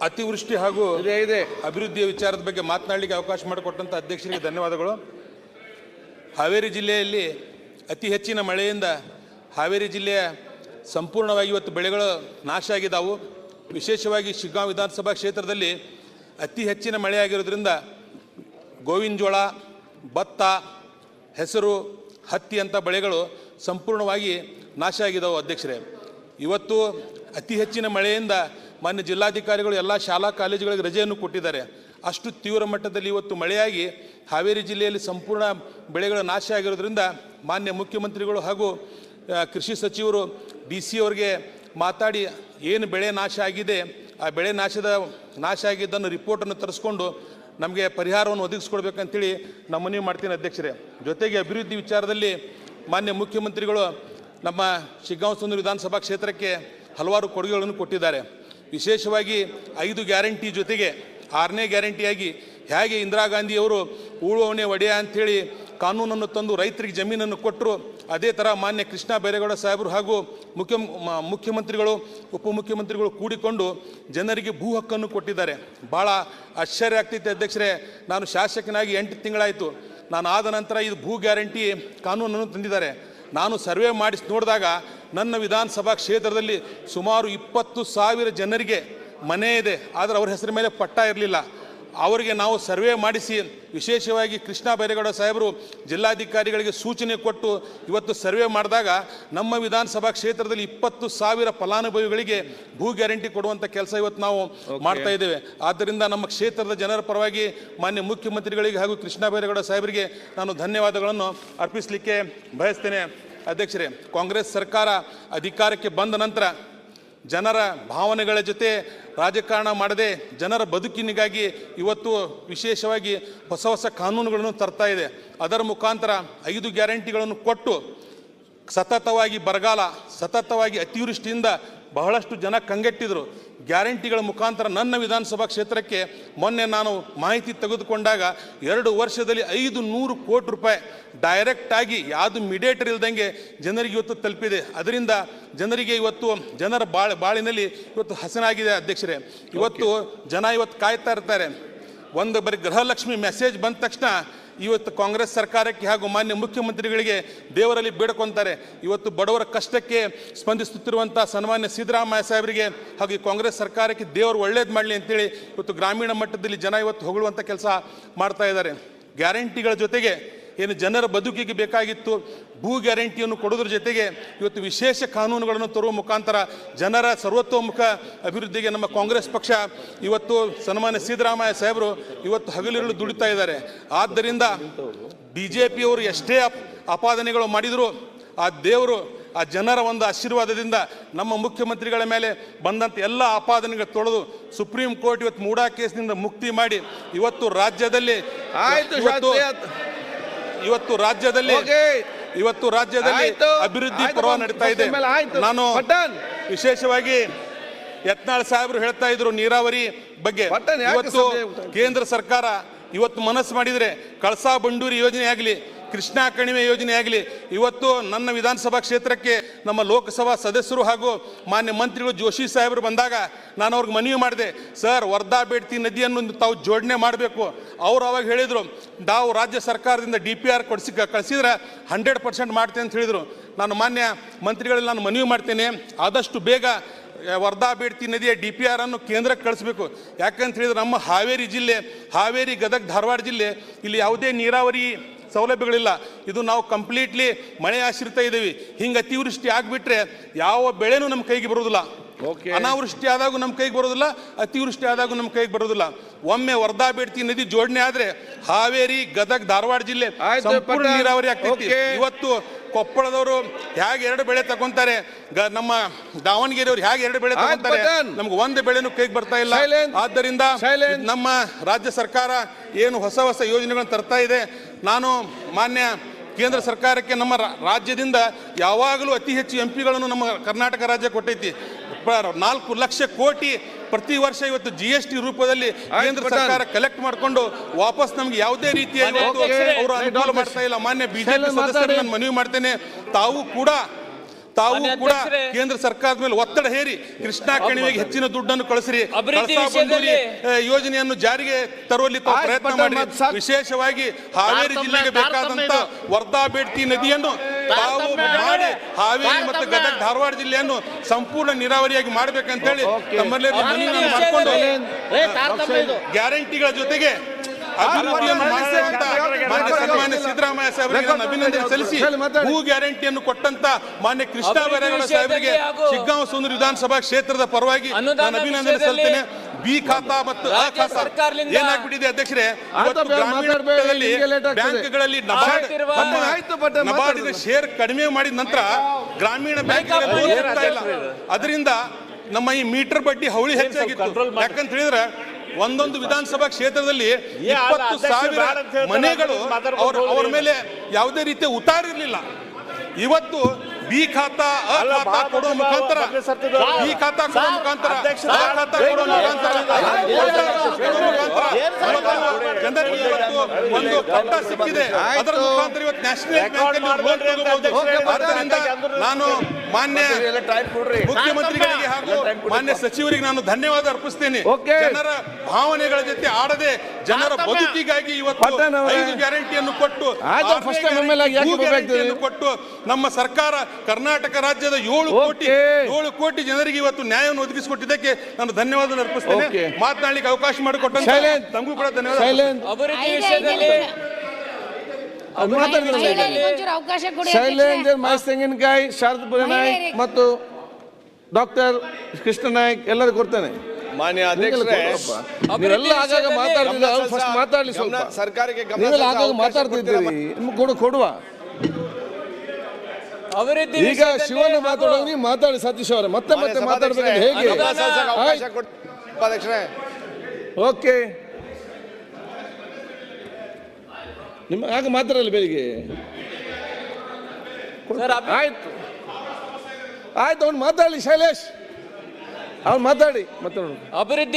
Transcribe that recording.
ಅತಿವೃಷ್ಟಿ ಹಾಗೂ ಇದೆ ಇದೆ. ಅಭಿವೃದ್ಧಿಯ ವಿಚಾರದ ಬಗ್ಗೆ ಮಾತನಾಡಲಿಕ್ಕೆ ಅವಕಾಶ ಮಾಡಿಕೊಟ್ಟಂಥ ಅಧ್ಯಕ್ಷರಿಗೆ ಧನ್ಯವಾದಗಳು. ಹಾವೇರಿ ಜಿಲ್ಲೆಯಲ್ಲಿ ಅತಿ ಹೆಚ್ಚಿನ ಮಳೆಯಿಂದ ಹಾವೇರಿ ಜಿಲ್ಲೆಯ ಸಂಪೂರ್ಣವಾಗಿ ಇವತ್ತು ಬೆಳೆಗಳು ನಾಶ ಆಗಿದ್ದಾವು ವಿಶೇಷವಾಗಿ ಶಿಗ್ಗಾಂವ್ ವಿಧಾನಸಭಾ ಕ್ಷೇತ್ರದಲ್ಲಿ ಅತಿ ಹೆಚ್ಚಿನ ಮಳೆಯಾಗಿರೋದ್ರಿಂದ ಗೋವಿನ ಜೋಳ ಭತ್ತ ಹೆಸರು ಹತ್ತಿ ಅಂತ ಬೆಳೆಗಳು ಸಂಪೂರ್ಣವಾಗಿ ನಾಶ ಆಗಿದ್ದಾವೆ ಅಧ್ಯಕ್ಷರೇ. ಇವತ್ತು ಅತಿ ಹೆಚ್ಚಿನ ಮಳೆಯಿಂದ ಮಾನ್ಯ ಜಿಲ್ಲಾಧಿಕಾರಿಗಳು ಎಲ್ಲ ಶಾಲಾ ಕಾಲೇಜುಗಳಿಗೆ ರಜೆಯನ್ನು ಕೊಟ್ಟಿದ್ದಾರೆ. ಅಷ್ಟು ತೀವ್ರ ಮಟ್ಟದಲ್ಲಿ ಇವತ್ತು ಮಳೆಯಾಗಿ ಹಾವೇರಿ ಜಿಲ್ಲೆಯಲ್ಲಿ ಸಂಪೂರ್ಣ ಬೆಳೆಗಳು ನಾಶ ಆಗಿರೋದ್ರಿಂದ ಮಾನ್ಯ ಮುಖ್ಯಮಂತ್ರಿಗಳು ಹಾಗೂ ಕೃಷಿ ಸಚಿವರು ಡಿ ಸಿ ಅವರಿಗೆ ಮಾತಾಡಿ ಏನು ಬೆಳೆ ನಾಶ ಆಗಿದೆ, ಆ ಬೆಳೆ ನಾಶದ, ನಾಶ ಆಗಿದ್ದನ್ನು ರಿಪೋರ್ಟನ್ನು ತರಿಸ್ಕೊಂಡು ನಮಗೆ ಪರಿಹಾರವನ್ನು ಒದಗಿಸ್ಕೊಡ್ಬೇಕಂತೇಳಿ ನಮ್ಮ ಮನವಿ ಮಾಡ್ತೀನಿ ಅಧ್ಯಕ್ಷರೇ. ಜೊತೆಗೆ ಅಭಿವೃದ್ಧಿ ವಿಚಾರದಲ್ಲಿ ಮಾನ್ಯ ಮುಖ್ಯಮಂತ್ರಿಗಳು ನಮ್ಮ ಶಿಗ್ಗಾಂವ್ ಸುಂದರ ವಿಧಾನಸಭಾ ಕ್ಷೇತ್ರಕ್ಕೆ ಹಲವಾರು ಕೊಡುಗೆಗಳನ್ನು ಕೊಟ್ಟಿದ್ದಾರೆ. ವಿಶೇಷವಾಗಿ ಐದು ಗ್ಯಾರಂಟಿ ಜೊತೆಗೆ ಆರನೇ ಗ್ಯಾರಂಟಿಯಾಗಿ ಹೇಗೆ ಇಂದಿರಾ ಗಾಂಧಿಯವರು ಉಳುವವನೇ ಒಡೆಯ ಅಂಥೇಳಿ ಕಾನೂನನ್ನು ತಂದು ರೈತರಿಗೆ ಜಮೀನನ್ನು ಕೊಟ್ಟರು, ಅದೇ ಥರ ಮಾನ್ಯ ಕೃಷ್ಣ ಬೈರೇಗೌಡ ಸಾಹೇಬರು ಹಾಗೂ ಮುಖ್ಯ ಮುಖ್ಯಮಂತ್ರಿಗಳು, ಉಪಮುಖ್ಯಮಂತ್ರಿಗಳು ಕೂಡಿಕೊಂಡು ಜನರಿಗೆ ಭೂ ಹಕ್ಕನ್ನು ಕೊಟ್ಟಿದ್ದಾರೆ. ಭಾಳ ಆಶ್ಚರ್ಯ ಆಗ್ತೈತೆ ಅಧ್ಯಕ್ಷರೇ, ನಾನು ಶಾಸಕನಾಗಿ ಎಂಟು ತಿಂಗಳಾಯಿತು. ನಾನು ಆದ ನಂತರ ಇದು ಭೂ ಗ್ಯಾರಂಟಿ ಕಾನೂನನ್ನು ತಂದಿದ್ದಾರೆ. ನಾನು ಸರ್ವೆ ಮಾಡಿಸಿ ನೋಡಿದಾಗ ನನ್ನ ವಿಧಾನಸಭಾ ಕ್ಷೇತ್ರದಲ್ಲಿ ಸುಮಾರು ಇಪ್ಪತ್ತು ಸಾವಿರ ಜನರಿಗೆ ಮನೆ ಇದೆ ಆದರೆ ಅವ್ರ ಹೆಸರ ಮೇಲೆ ಪಟ್ಟ ಇರಲಿಲ್ಲ. ಅವರಿಗೆ ನಾವು ಸರ್ವೆ ಮಾಡಿಸಿ ವಿಶೇಷವಾಗಿ ಕೃಷ್ಣ ಬೈರೇಗೌಡ ಸಾಹೇಬರು ಜಿಲ್ಲಾಧಿಕಾರಿಗಳಿಗೆ ಸೂಚನೆ ಕೊಟ್ಟು ಇವತ್ತು ಸರ್ವೆ ಮಾಡಿದಾಗ ನಮ್ಮ ವಿಧಾನಸಭಾ ಕ್ಷೇತ್ರದಲ್ಲಿ ಇಪ್ಪತ್ತು ಸಾವಿರ ಫಲಾನುಭವಿಗಳಿಗೆ ಭೂ ಗ್ಯಾರಂಟಿ ಕೊಡುವಂಥ ಕೆಲಸ ಇವತ್ತು ನಾವು ಮಾಡ್ತಾ ಇದ್ದೇವೆ. ಆದ್ದರಿಂದ ನಮ್ಮ ಕ್ಷೇತ್ರದ ಜನರ ಪರವಾಗಿ ಮಾನ್ಯ ಮುಖ್ಯಮಂತ್ರಿಗಳಿಗೆ ಹಾಗೂ ಕೃಷ್ಣ ಬೈರೇಗೌಡ ಸಾಹೇಬರಿಗೆ ನಾನು ಧನ್ಯವಾದಗಳನ್ನು ಅರ್ಪಿಸಲಿಕ್ಕೆ ಬಯಸ್ತೇನೆ. ಅಧ್ಯಕ್ಷರೇ, ಕಾಂಗ್ರೆಸ್ ಸರ್ಕಾರ ಅಧಿಕಾರಕ್ಕೆ ಬಂದ ನಂತರ ಜನರ ಭಾವನೆಗಳ ಜೊತೆ ರಾಜಕಾರಣ ಮಾಡದೆ ಜನರ ಬದುಕಿನಿಗಾಗಿ ಇವತ್ತು ವಿಶೇಷವಾಗಿ ಹೊಸ ಹೊಸ ಕಾನೂನುಗಳನ್ನು ತರ್ತಾ ಇದೆ. ಅದರ ಮುಖಾಂತರ ಐದು ಗ್ಯಾರಂಟಿಗಳನ್ನು ಕೊಟ್ಟು ಸತತವಾಗಿ ಬರಗಾಲ, ಸತತವಾಗಿ ಅತಿವೃಷ್ಟಿಯಿಂದ ಬಹಳಷ್ಟು ಜನ ಕಂಗೆಟ್ಟಿದ್ರು. ಗ್ಯಾರಂಟಿಗಳ ಮುಖಾಂತರ ನನ್ನ ವಿಧಾನಸಭಾ ಕ್ಷೇತ್ರಕ್ಕೆ ಮೊನ್ನೆ ನಾನು ಮಾಹಿತಿ ತೆಗೆದುಕೊಂಡಾಗ ಎರಡು ವರ್ಷದಲ್ಲಿ ಐದು ನೂರು ಕೋಟಿ ರೂಪಾಯಿ ಡೈರೆಕ್ಟ್ ಆಗಿ ಯಾವುದು ಮಿಡೇಟರ್ ಇಲ್ದಂಗೆ ಜನರಿಗೆ ಇವತ್ತು ತಲುಪಿದೆ. ಅದರಿಂದ ಜನರಿಗೆ ಇವತ್ತು ಜನರ ಬಾಳ ಬಾಳಿನಲ್ಲಿ ಇವತ್ತು ಹಸನಾಗಿದೆ ಅಧ್ಯಕ್ಷರೇ. ಇವತ್ತು ಜನ ಇವತ್ತು ಕಾಯ್ತಾ ಇರ್ತಾರೆ. ಒಂದು ಬರೀ ಗೃಹಲಕ್ಷ್ಮಿ ಮೆಸೇಜ್ ಬಂದ ತಕ್ಷಣ ಇವತ್ತು ಕಾಂಗ್ರೆಸ್ ಸರ್ಕಾರಕ್ಕೆ ಹಾಗೂ ಮಾನ್ಯ ಮುಖ್ಯಮಂತ್ರಿಗಳಿಗೆ ದೇವರಲ್ಲಿ ಬೇಡ್ಕೊತಾರೆ. ಇವತ್ತು ಬಡವರ ಕಷ್ಟಕ್ಕೆ ಸ್ಪಂದಿಸುತ್ತಿರುವಂಥ ಸನ್ಮಾನ್ಯ ಸಿದ್ದರಾಮಯ್ಯ ಸಾಹೇಬರಿಗೆ ಹಾಗೂ ಈ ಕಾಂಗ್ರೆಸ್ ಸರ್ಕಾರಕ್ಕೆ ದೇವರು ಒಳ್ಳೇದು ಮಾಡಲಿ ಅಂತೇಳಿ ಇವತ್ತು ಗ್ರಾಮೀಣ ಮಟ್ಟದಲ್ಲಿ ಜನ ಇವತ್ತು ಹೊಗಳುವಂಥ ಕೆಲಸ ಮಾಡ್ತಾ ಇದ್ದಾರೆ. ಗ್ಯಾರಂಟಿಗಳ ಜೊತೆಗೆ ಏನು ಜನರ ಬದುಕಿಗೆ ಬೇಕಾಗಿತ್ತು ಭೂ ಗ್ಯಾರಂಟಿಯನ್ನು ಕೊಡೋದ್ರ ಜೊತೆಗೆ ಇವತ್ತು ವಿಶೇಷ ಕಾನೂನುಗಳನ್ನು ತರುವ ಮುಖಾಂತರ ಜನರ ಸರ್ವತೋಮುಖ ಅಭಿವೃದ್ಧಿಗೆ ನಮ್ಮ ಕಾಂಗ್ರೆಸ್ ಪಕ್ಷ ಇವತ್ತು ಸನ್ಮಾನ್ಯ ಸಿದ್ದರಾಮಯ್ಯ ಸಾಹೇಬರು ಇವತ್ತು ಹಗಲಿರುಳು ದುಡಿತಾ ಇದ್ದಾರೆ. ಆದ್ದರಿಂದ ಬಿ ಜೆ ಪಿಯವರು ಎಷ್ಟೇ ಅಪ್ ಅಪಾದನೆಗಳು ಮಾಡಿದರೂ ಆ ದೇವರು ಆ ಜನರ ಒಂದು ಆಶೀರ್ವಾದದಿಂದ ನಮ್ಮ ಮುಖ್ಯಮಂತ್ರಿಗಳ ಮೇಲೆ ಬಂದಂಥ ಎಲ್ಲ ಆಪಾದನೆಗಳು ತೊಳೆದು ಸುಪ್ರೀಂ ಕೋರ್ಟ್ ಇವತ್ತು ಮೂಡಾ ಕೇಸ್ನಿಂದ ಮುಕ್ತಿ ಮಾಡಿ ಇವತ್ತು ರಾಜ್ಯದಲ್ಲಿ ಆಯ್ತು. ಇವತ್ತು ರಾಜ್ಯದಲ್ಲಿ ಇವತ್ತು ರಾಜ್ಯದಲ್ಲಿ ಅಭಿವೃದ್ಧಿ ಪರ್ವ ನಡೀತಾ ಇದೆ. ನಾನು. ವಿಶೇಷವಾಗಿ ಯತ್ನಾಳ್ ಸಾಹೇಬರು ಹೇಳ್ತಾ ಇದ್ರು ನೀರಾವರಿ ಬಗ್ಗೆ. ಇವತ್ತು ಕೇಂದ್ರ ಸರ್ಕಾರ ಇವತ್ತು ಮನಸ್ಸು ಮಾಡಿದ್ರೆ ಕಳಸಾ ಬಂಡೂರಿ ಯೋಜನೆ ಆಗಲಿ ಕೃಷ್ಣಾ ಕಣಿವೆ ಯೋಜನೆ ಆಗಲಿ ಇವತ್ತು ನನ್ನ ವಿಧಾನಸಭಾ ಕ್ಷೇತ್ರಕ್ಕೆ ನಮ್ಮ ಲೋಕಸಭಾ ಸದಸ್ಯರು ಹಾಗೂ ಮಾನ್ಯ ಮಂತ್ರಿಗಳು ಜೋಶಿ ಸಾಹೇಬರು ಬಂದಾಗ ನಾನು ಅವ್ರಿಗೆ ಮನವಿ ಮಾಡಿದೆ, ಸರ್ ವರ್ಧಾ ಬೇಡ್ತಿ ನದಿಯನ್ನು ತಾವು ಜೋಡಣೆ ಮಾಡಬೇಕು. ಅವ್ರು ಅವಾಗ ಹೇಳಿದರು, ನಾವು ರಾಜ್ಯ ಸರ್ಕಾರದಿಂದ ಡಿ ಪಿ ಆರ್ ಕೊಡಿಸಿ, ಕಳಿಸಿದ್ರೆ ಹಂಡ್ರೆಡ್ ಪರ್ಸೆಂಟ್ ಮಾಡ್ತೇನೆ ಅಂತ ಹೇಳಿದರು. ನಾನು ಮಾನ್ಯ ಮಂತ್ರಿಗಳಲ್ಲಿ ನಾನು ಮನವಿ ಮಾಡ್ತೇನೆ, ಆದಷ್ಟು ಬೇಗ ವರ್ಧಾ ಬೇಡ್ತಿ ನದಿಯ ಡಿ ಪಿ ಆರ್ ಅನ್ನು ಕೇಂದ್ರಕ್ಕೆ ಕಳಿಸ್ಬೇಕು. ಯಾಕಂತ ಹೇಳಿದ್ರೆ ನಮ್ಮ ಹಾವೇರಿ ಜಿಲ್ಲೆ, ಹಾವೇರಿ ಗದಗ ಧಾರವಾಡ ಜಿಲ್ಲೆ, ಇಲ್ಲಿ ಯಾವುದೇ ನೀರಾವರಿ ಸೌಲಭ್ಯಗಳಿಲ್ಲ. ಇದು ನಾವು ಕಂಪ್ಲೀಟ್ಲಿ ಮಳೆ ಆಶ್ರಿತ ಇದ್ದೀವಿ. ಹಿಂಗೆ ಅತಿವೃಷ್ಟಿ ಆಗಿಬಿಟ್ರೆ ಯಾವ ಬೆಳೆನೂ ನಮ್ಮ ಕೈಗೆ ಬರೋದಿಲ್ಲ ಓಕೆ ಅನಾವೃಷ್ಟಿ ಆದಾಗ ನಮ್ಮ ಕೈಗೆ ಬರೋದಿಲ್ಲ ಅತಿವೃಷ್ಟಿ ಆದಾಗ ನಮ್ಮ ಕೈಗೆ ಬರೋದಿಲ್ಲ ಒಮ್ಮೆ ವರ್ಧಾ ಬೇಡ್ತಿ ನದಿ ಜೋಡಣೆ ಆದ್ರೆ ಹಾವೇರಿ ಗದಗ ಧಾರವಾಡ ಜಿಲ್ಲೆ ಸಂಪೂರ್ಣ ನೀರಾವರಿ ಆಗ್ತೈತಿ. ಇವತ್ತು ಕೊಪ್ಪಳದವರು ಹೇಗೆ ಎರಡು ಬೆಳೆ ತಗೊಂತಾರೆ ನಮ್ಮ ದಾವಣಗೆರೆಯವರು ಹೇಗೆ ಎರಡು ಬೆಳೆ ತಗೊಂತಾರೆ. ನಮ್ಗೆ ಒಂದು ಬೆಳೆನೂ ಕೈಗೆ ಬರ್ತಾ ಇಲ್ಲ. ಆದ್ದರಿಂದ ನಮ್ಮ ರಾಜ್ಯ ಸರ್ಕಾರ ಏನು ಹೊಸ ಹೊಸ ಯೋಜನೆಗಳನ್ನು ತರ್ತಾ ಇದೆ. ನಾನು ಮಾನ್ಯ ಕೇಂದ್ರ ಸರ್ಕಾರಕ್ಕೆ ನಮ್ಮ ರಾಜ್ಯದಿಂದ ಯಾವಾಗಲೂ ಅತಿ ಹೆಚ್ಚು ಎಂ ಪಿಗಳನ್ನು ನಮ್ಮ ಕರ್ನಾಟಕ ರಾಜ್ಯ ಕೊಟ್ಟೈತಿ. ನಾಲ್ಕು ಲಕ್ಷ ಕೋಟಿ ಪ್ರತಿ ವರ್ಷ ಇವತ್ತು ಜಿ ಎಸ್ ಟಿ ರೂಪದಲ್ಲಿ ಕೇಂದ್ರ ಸರ್ಕಾರ ಕಲೆಕ್ಟ್ ಮಾಡಿಕೊಂಡು ವಾಪಸ್ ನಮ್ಗೆ ಯಾವುದೇ ರೀತಿಯ ಮಾನ್ಯ ಇವತ್ತು ಅವರು ಅನುಕೂಲ ಮಾಡ್ತಾ ಇಲ್ಲ. ಮಾನ್ಯ ಬಿಜೆಪಿ ಸದಸ್ಯರು ನಾನು ಮನವಿ ಮಾಡ್ತೇನೆ. ತಾವು ಕೂಡ ತಾವು ಕೂಡ ಕೇಂದ್ರ ಸರ್ಕಾರದ ಮೇಲೆ ಒತ್ತಡ ಹೇರಿ ಕೃಷ್ಣಾ ಕಣಿವೆಗೆ ಹೆಚ್ಚಿನ ದುಡ್ಡನ್ನು ಕಳಿಸ್ರಿ ಯೋಜನೆಯನ್ನು ಜಾರಿಗೆ ತರುವಲ್ಲಿ ಪ್ರಯತ್ನ ಮಾಡಿ ವಿಶೇಷವಾಗಿ ಹಾವೇರಿ ಜಿಲ್ಲೆಗೆ ಬೇಕಾದಂತ ವರ್ಧಾ ಬೇಡ್ತಿ ನದಿಯನ್ನು ತಾವು ಮಾಡಿ ಹಾವೇರಿ ಮತ್ತು. ಗದಗ ಧಾರವಾಡ ಜಿಲ್ಲೆಯನ್ನು ಸಂಪೂರ್ಣ ನೀರಾವರಿಯಾಗಿ ಮಾಡ್ಬೇಕಂತ ಹೇಳಿ. ತಮ್ಮಲ್ಲಿ. ಗ್ಯಾರಂಟಿಗಳ ಜೊತೆಗೆ ಮಾನ್ಯ ಸಿದ್ದರಾಮಯ್ಯ ಸಾಹೇಬರಿಗೆ ಅಭಿನಂದನೆ ಸಲ್ಲಿಸಿ ಭೂ ಗ್ಯಾರಂಟಿಯನ್ನು ಕೊಟ್ಟಂತ ಮಾನ್ಯ ಕೃಷ್ಣ ಬೈರೇಗೌಡ ಸಾಹೇಬರಿಗೆ ಶಿಗ್ಗಾಂವ ಸುಂದರ ವಿಧಾನಸಭಾ ಕ್ಷೇತ್ರದ ಪರವಾಗಿ ನಾನು ಅಭಿನಂದನೆ ಸಲ್ಲಿಸ್ತೇನೆ. ಬಿ ಖಾತಾ ಮತ್ತು ಆ ಖಾತಾ ಏನಾಗ್ಬಿಟ್ಟಿದೆ ಅಧ್ಯಕ್ಷರೇ? ಇವತ್ತು. ಬ್ಯಾಂಕ್ಗಳಲ್ಲಿ ನಬಾರ್ಡ್ ನಬಾರ್ಡಿನ ಶೇರ್ ಕಡಿಮೆ ಮಾಡಿದ ನಂತರ ಗ್ರಾಮೀಣ ಬ್ಯಾಂಕ್ ಹಾಕೊಳ್ಳಿ, ಲೋನ್ ಸಿಗ್ತಾ ಇಲ್ಲ. ಅದರಿಂದ ನಮ್ಮ ಈ ಮೀಟರ್ ಬಡ್ಡಿ ಹೌಳಿ ಹೆಚ್ಚಾಗಿತ್ತು. ಯಾಕಂತ ಹೇಳಿದ್ರೆ ಒಂದೊಂದು ವಿಧಾನಸಭಾ ಕ್ಷೇತ್ರದಲ್ಲಿ ಇಪ್ಪತ್ತು ಸಾವಿರ ಮನೆಗಳು ಅವ್ರ ಅವ್ರ ಮೇಲೆ ಯಾವುದೇ ರೀತಿಯ ಉತ್ತಾರ ಇರಲಿಲ್ಲ. ಇವತ್ತು ಬಿ ಖಾತಾ ಅ ಖಾತಾ ಕೊಡುವ ಮುಖಾಂತರ. ಬಿ ಖಾತಾ ಕೊಡುವ ಮುಖಾಂತರ. ಅ ಖಾತಾ ಕೊಡುವ ಮುಖಾಂತರ. ಜನರಿಗೆ ಒಂದು ಪಟ್ಟ ಸಿಕ್ಕಿದೆ. ಅದರ ಮುಖಾಂತರ ಇವತ್ತು ನ್ಯಾಷನಲ್ ಬ್ಯಾಂಕ್ ಲೋನ್ ತಗೋಬಹುದು ಆದ್ದರಿಂದ ನಾನು ಮಾನ್ಯ ಮುಖ್ಯಮಂತ್ರಿಗಳಿಗೆ ಹಾಗೂ ಮಾನ್ಯ ಸಚಿವರಿಗೆ ನಾನು ಧನ್ಯವಾದ ಅರ್ಪಿಸ್ತೇನೆ. ಜನರ ಭಾವನೆಗಳ ಜೊತೆ ಆಡದೆ ಜನರ ಬದುಕಿಗಾಗಿ ಇವತ್ತು ಐದು ಗ್ಯಾರಂಟಿಯನ್ನು ಕೊಟ್ಟು ಕೊಟ್ಟು ನಮ್ಮ ಸರ್ಕಾರ ಕರ್ನಾಟಕ ರಾಜ್ಯದ ಏಳು ಕೋಟಿ. ಏಳು ಕೋಟಿ ಜನರಿಗೆ ಇವತ್ತು ನ್ಯಾಯವನ್ನು ಒದಗಿಸಿಕೊಟ್ಟಿದ್ದಕ್ಕೆ ನಾನು ಧನ್ಯವಾದ ಅರ್ಪಿಸ್ತೇನೆ. ಮಾತನಾಡಲಿಕ್ಕೆ ಅವಕಾಶ ಮಾಡಿಕೊಟ್ಟ ಶೈಲೆಂಟ್ ತಮಗೂ ಕೂಡ ಧನ್ಯವಾದ ತೆಂಗಿನಕಾಯಿ ಶಾರದಪುರ ನಾಯ್ಕ್ ಮತ್ತು ಡಾಕ್ಟರ್ ಕೃಷ್ಣ ನಾಯ್ಕ್ ಎಲ್ಲರೂ ಕೊಡ್ತೇನೆ. ಮಾನ್ಯ ಅಧ್ಯಕ್ಷರೇ. ನೀವೆಲ್ಲ ಆಗಾಗ ಫಸ್ಟ್ ಮಾತಾಡ್ಲಿ ಸ್ವಲ್ಪ. ಸರ್ಕಾರಕ್ಕೆ ಗಮನ ನೀವೆಲ್ಲ ಸೆಳೆದ ಆಗಾಗ ಮಾತಾಡ್ತಿದ್ದೀರಿ. ನಿಮ್ಗೆ ಕೊಡು ಕೊಡುವ. ಅಭಿವೃದ್ಧಿ ಈಗ ಶಿವನ ಮಾತಾಡೋದು ನೀವು ಮಾತಾಡಿ ಸತೀಶ್ ಅವರೇ. ಮತ್ತೆ ಮತ್ತೆ ಮಾತಾಡ್ಬೇಕು ಹೇಗೆ? ಓಕೆ. ನಿಮ್ಮ ಆಗ ಮಾತಾಡಲ್ಲ ಬೆಳಿಗ್ಗೆ. ಆಯ್ತು. ಆಯ್ತು ಅವ್ನು ಮಾತಾಡಲಿ ಶೈಲೇಶ್. ಅವ್ನು ಮಾತಾಡಿ ಮಾತಾಡೋಣ. ಅಭಿವೃದ್ಧಿ